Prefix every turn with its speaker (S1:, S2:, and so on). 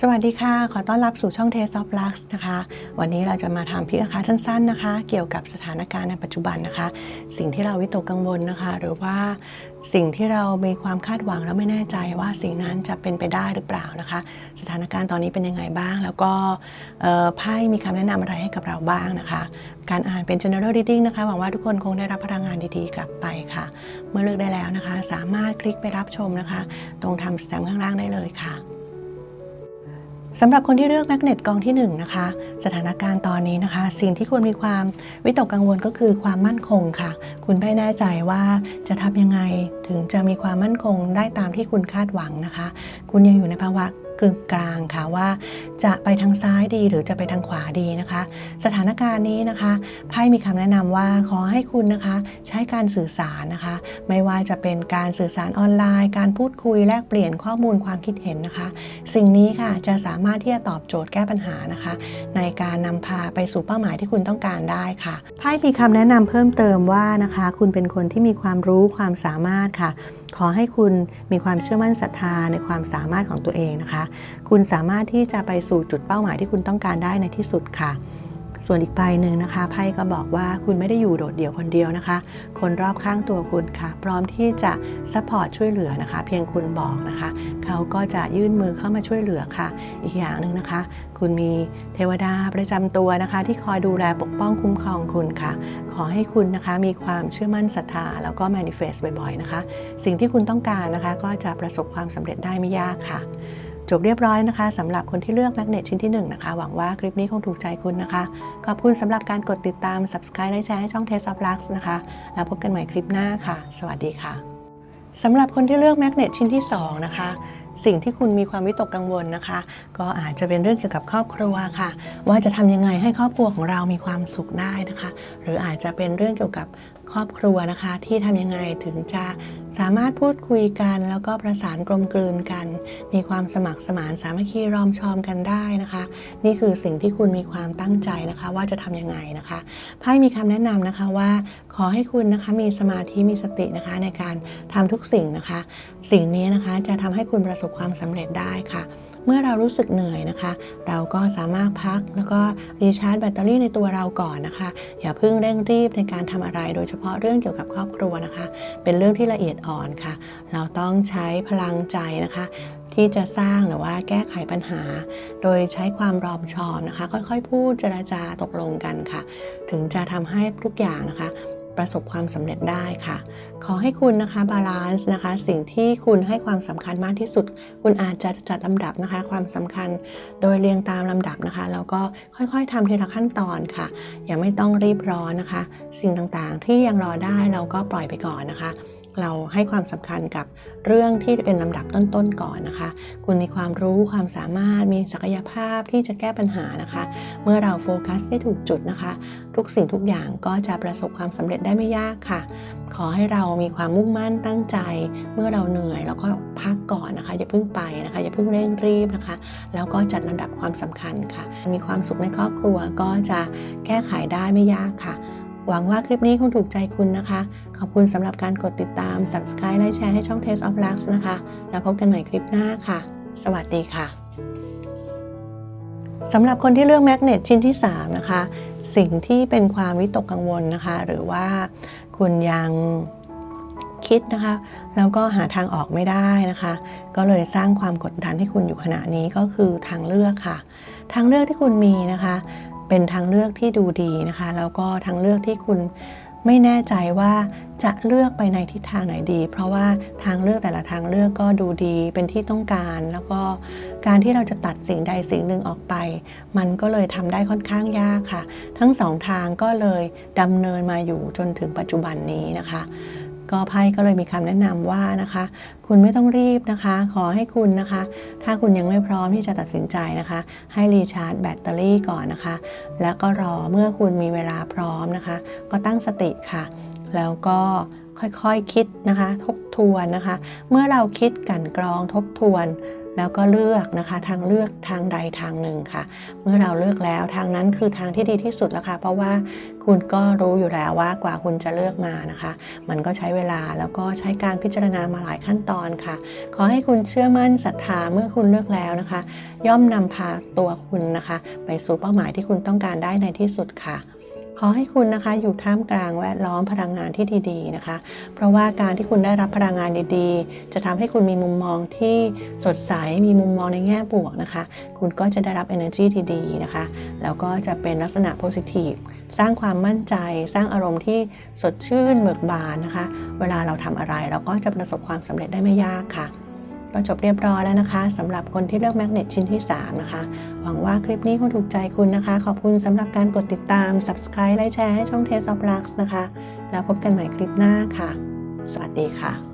S1: สวัสดีค่ะ ขอต้อนรับสู่ช่อง Taste of Lux นะคะ วันนี้เราจะมาทำพิจารณาสั้นๆนะคะ เกี่ยวกับสถานการณ์ในปัจจุบันนะคะ สิ่งที่เราวิตกกังวลนะคะ หรือว่าสิ่งที่เรามีความคาดหวังแล้วไม่แน่ใจว่าสิ่งนั้นจะเป็นไปได้หรือเปล่านะคะ สถานการณ์ตอนนี้เป็นยังไงบ้าง แล้วก็ไพ่มีคำแนะนำอะไรให้กับเราบ้างนะคะ การอ่านเป็น general reading นะคะ หวังว่าทุกคนคงได้รับพลังงานดีๆ กลับไปค่ะ เมื่อเลือกได้แล้วนะคะ สามารถคลิกไปรับชมนะคะ ตรงทำแตมข้างล่างได้เลยค่ะ สำหรับคนที่เลือกแมกเนตกองที่1นะคะ สถานการณ์ตอนนี้นะคะ สิ่งที่ควรมีความวิตกกังวลก็คือความมั่นคงค่ะ คุณไม่แน่ใจว่าจะทำยังไงถึงจะมีความมั่นคงได้ตามที่คุณคาดหวังนะคะ คุณยังอยู่ในภาวะ กึ่งกลางค่ะว่าจะไปทางซ้ายดีหรือจะไปทางขวาดีนะคะ สถานการณ์นี้นะคะไพ่มีคำแนะนำว่าขอให้คุณนะคะ ใช้การสื่อสารนะคะ ไม่ว่าจะเป็นการสื่อสารออนไลน์ การพูดคุยแลกเปลี่ยนข้อมูลความคิดเห็นนะคะ สิ่งนี้ค่ะจะสามารถที่จะตอบโจทย์แก้ปัญหานะคะ ในการนำพาไปสู่เป้าหมายที่คุณต้องการได้ค่ะไพ่มีคำแนะนำเพิ่มเติมว่านะคะ คุณเป็นคนที่มีความรู้ความสามารถค่ะ ขอให้คุณมีความเชื่อมั่นศรัทธาในความสามารถของตัวเองนะคะ คุณสามารถที่จะไปสู่จุดเป้าหมายที่คุณต้องการได้ในที่สุดค่ะ ส่วนอีกใบหนึ่งนะคะไพ่ก็บอกว่าคุณไม่ได้อยู่โดดเดี่ยวคนเดียวนะคะ คนรอบข้างตัวคุณค่ะ พร้อมที่จะซัพพอร์ตช่วยเหลือนะคะ เพียงคุณบอกนะคะ เขาก็จะยื่นมือเข้ามาช่วยเหลือค่ะ อีกอย่างหนึ่งนะคะ คุณมีเทวดาประจำตัวนะคะ ที่คอยดูแลปกป้องคุ้มครองคุณค่ะ ขอให้คุณนะคะมีความเชื่อมั่นศรัทธาแล้วก็ manifest บ่อยๆนะคะ สิ่งที่คุณต้องการนะคะ ก็จะประสบความสำเร็จได้ไม่ยากค่ะ จบเรียบร้อยนะคะสำหรับคนที่เลือกแมกเนตชิ้นที่1นะคะ หวังว่าคลิปนี้คงถูกใจคุณนะคะ ขอบคุณสำหรับการกดติดตาม subscribe และแชร์ให้ช่อง Taste of Lux นะคะ แล้วพบกันใหม่คลิปหน้าค่ะ สวัสดีค่ะสำหรับคนที่เลือกแมกเนตชิ้นที่ 2 นะคะสิ่งที่คุณมีความวิตกกังวลนะคะ ก็อาจจะเป็นเรื่องเกี่ยวกับครอบครัวค่ะ ว่าจะทำยังไงให้ครอบครัวของเรามีความสุขได้นะคะ หรืออาจจะเป็นเรื่องเกี่ยวกับครอบครัวนะคะ ที่ทำยังไงถึงจะ สามารถพูดคุยกันแล้วก็ประสานกลมกลืนกัน มีความสมัครสมานสามัคคีรอมชอมกันได้นะคะ นี่คือสิ่งที่คุณมีความตั้งใจนะคะ ว่าจะทำยังไงนะคะไพ่มีคำแนะนำนะคะว่า ขอให้คุณนะคะมีสมาธิมีสตินะคะในการทำทุกสิ่งนะคะ สิ่งนี้นะคะจะทำให้คุณประสบความสำเร็จได้ค่ะเมื่อเรารู้สึกเหนื่อยนะคะ เราก็สามารถพักแล้วก็รีชาร์จแบตเตอรี่ในตัวเราก่อนนะคะ อย่าเพิ่งเร่งรีบในการทำอะไร โดยเฉพาะเรื่องเกี่ยวกับครอบครัวนะคะ เป็นเรื่องที่ละเอียดอ่อนค่ะ เราต้องใช้พลังใจนะคะ ที่จะสร้างหรือว่าแก้ไขปัญหา โดยใช้ความรอมชอมนะคะ ค่อยๆ พูดเจรจาตกลงกันค่ะ ถึงจะทำให้ทุกอย่างนะคะ ประสบความสำเร็จได้ค่ะ ขอให้คุณนะคะบาลานซ์นะคะ สิ่งที่คุณให้ความสำคัญมากที่สุด คุณอาจจะจัดลำดับนะคะ ความสำคัญโดยเรียงตามลำดับนะคะแล้วก็ค่อยๆทำทีละขั้นตอนค่ะ อย่าไม่ต้องรีบร้อนนะคะ สิ่งต่างๆที่ยังรอได้เราก็ปล่อยไปก่อนนะคะ เราให้ความสำคัญกับเรื่องที่เป็นลำดับต้นๆก่อนนะคะ คุณมีความรู้ความสามารถมีศักยภาพที่จะแก้ปัญหานะคะ เมื่อเราโฟกัสได้ถูกจุดนะคะ ทุกสิ่งทุกอย่างก็จะประสบความสำเร็จได้ไม่ยากค่ะ ขอให้เรามีความมุ่งมั่นตั้งใจ เมื่อเราเหนื่อยเราก็พักก่อนนะคะอย่าเพิ่งไปนะคะอย่าเพิ่งเร่งรีบนะคะ แล้วก็จัดลำดับความสำคัญค่ะ มีความสุขในครอบครัวก็จะแก้ไขได้ไม่ยากค่ะ หวังว่าคลิปนี้คงถูกใจคุณนะคะ ขอบคุณสำหรับการกดติดตาม subscribe และแชร์ให้ช่อง Taste of Lux นะคะ แล้วพบกันใหม่คลิปหน้าค่ะ สวัสดีค่ะสำหรับคนที่เลือกแมกเนตชิ้นที่ 3 นะคะ สิ่งที่เป็นความวิตกกังวลนะคะ หรือว่าคุณยังคิดนะคะ แล้วก็หาทางออกไม่ได้นะคะ ก็เลยสร้างความกดดันให้คุณอยู่ขณะนี้ก็คือทางเลือกค่ะ ทางเลือกที่คุณมีนะคะ เป็นทางเลือกที่ดูดีนะคะ แล้วก็ทางเลือกที่คุณ ไม่แน่ใจว่าจะเลือกไปในทิศทางไหนดี เพราะว่าทางเลือกแต่ละทางเลือกก็ดูดีเป็นที่ต้องการ แล้วก็การที่เราจะตัดสิ่งใดสิ่งหนึ่งออกไป มันก็เลยทำได้ค่อนข้างยากค่ะ ทั้งสองทางก็เลยดำเนินมาอยู่จนถึงปัจจุบันนี้นะคะ ก็ไพ่ก็เลยมีคำแนะนำว่านะคะ คุณไม่ต้องรีบนะคะ ขอให้คุณนะคะ ถ้าคุณยังไม่พร้อมที่จะตัดสินใจนะคะ ให้รีชาร์จแบตเตอรี่ก่อนนะคะ แล้วก็รอเมื่อคุณมีเวลาพร้อมนะคะ ก็ตั้งสติค่ะ แล้วก็ค่อยๆคคิดนะคะ ทบทวนนะคะ เมื่อเราคิดกันกรองทบทวน แล้วก็เลือกนะคะทางเลือกทางใดทางหนึ่งค่ะ เมื่อเราเลือกแล้วทางนั้นคือทางที่ดีที่สุดแล้วค่ะ เพราะว่าคุณก็รู้อยู่แล้วว่ากว่าคุณจะเลือกมานะคะ มันก็ใช้เวลาแล้วก็ใช้การพิจารณามาหลายขั้นตอนค่ะ ขอให้คุณเชื่อมั่นศรัทธาเมื่อคุณเลือกแล้วนะคะ ย่อมนำพาตัวคุณนะคะ ไปสู่เป้าหมายที่คุณต้องการได้ในที่สุดค่ะ ขอให้คุณนะคะอยู่ท่ามกลางแวดล้อมพลังงานที่ดีๆนะคะ เพราะว่าการที่คุณได้รับพลังงานดีๆ จะทำให้คุณมีมุมมองที่สดใส มีมุมมองในแง่บวกนะคะ คุณก็จะได้รับ energy ที่ดีนะคะ แล้วก็จะเป็นลักษณะ positive สร้างความมั่นใจ สร้างอารมณ์ที่สดชื่นเบิกบานนะคะ เวลาเราทำอะไรเราก็จะประสบความสำเร็จได้ไม่ยากค่ะ ก็จบเรียบร้อยแล้วนะคะสำหรับคนที่เลือกแมกเนตชิ้นที่ 3 นะคะ หวังว่าคลิปนี้คงถูกใจคุณนะคะ ขอบคุณสำหรับการกดติดตาม subscribe และแชร์ให้ช่อง Taste of Lux นะคะ แล้วพบกันใหม่คลิปหน้าค่ะ สวัสดีค่ะ